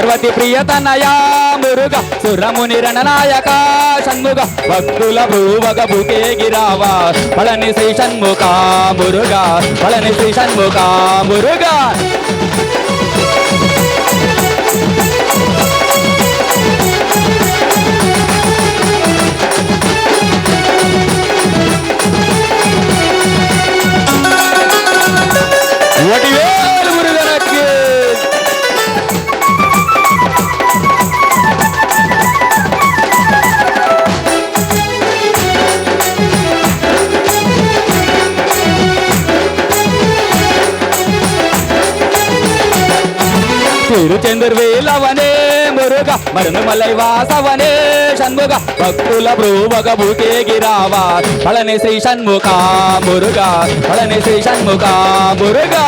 పార్వతి ప్రియతనయా మురుగ సురముని రణనాయక షణ్ముగ భక్తుల భూవగ బుకే గిరావా పళని శ్రీ షణ్ముఖ మురుగ పళని శ్రీ షణ్ముఖ మురుగా. తిరుచెందుర్వేలవనే మురుగ మరునుమలై వాసవనే షణ్ముగ భక్తుల భ్రూవగ భూకే గిరావా పళని శ్రీ షణ్ముఖ మురుగ పళని శ్రీ షణ్ముఖ మురుగా.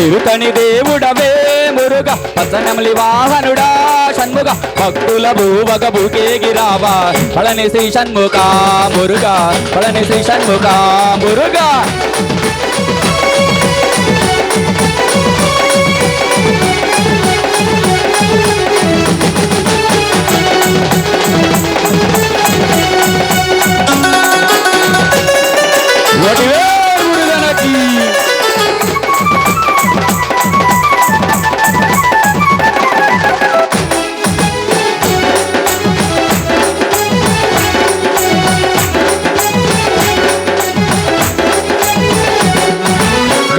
తిరుతని దేవుడవే మురుగ పసనమలి వాహనుడా షణ్ముగ భక్తుల భూవగ భూకే గిరావా. పళని శ్రీ షణ్ముఖ మురుగ పళని శ్రీ షణ్ముఖ మురుగ.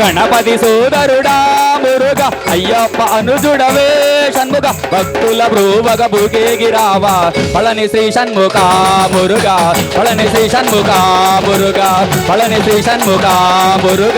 గణపతి సోదరుడా మురుగ అయ్యప్ప అనుజుడవే షణ్ముగ భక్తుల భ్రూవగ భూకే గిరావా. పళని శ్రీ షణ్ముఖ మురుగ పళని శ్రీ షణ్ముఖ మురుగ పళని శ్రీ షణ్ముఖ మురుగ.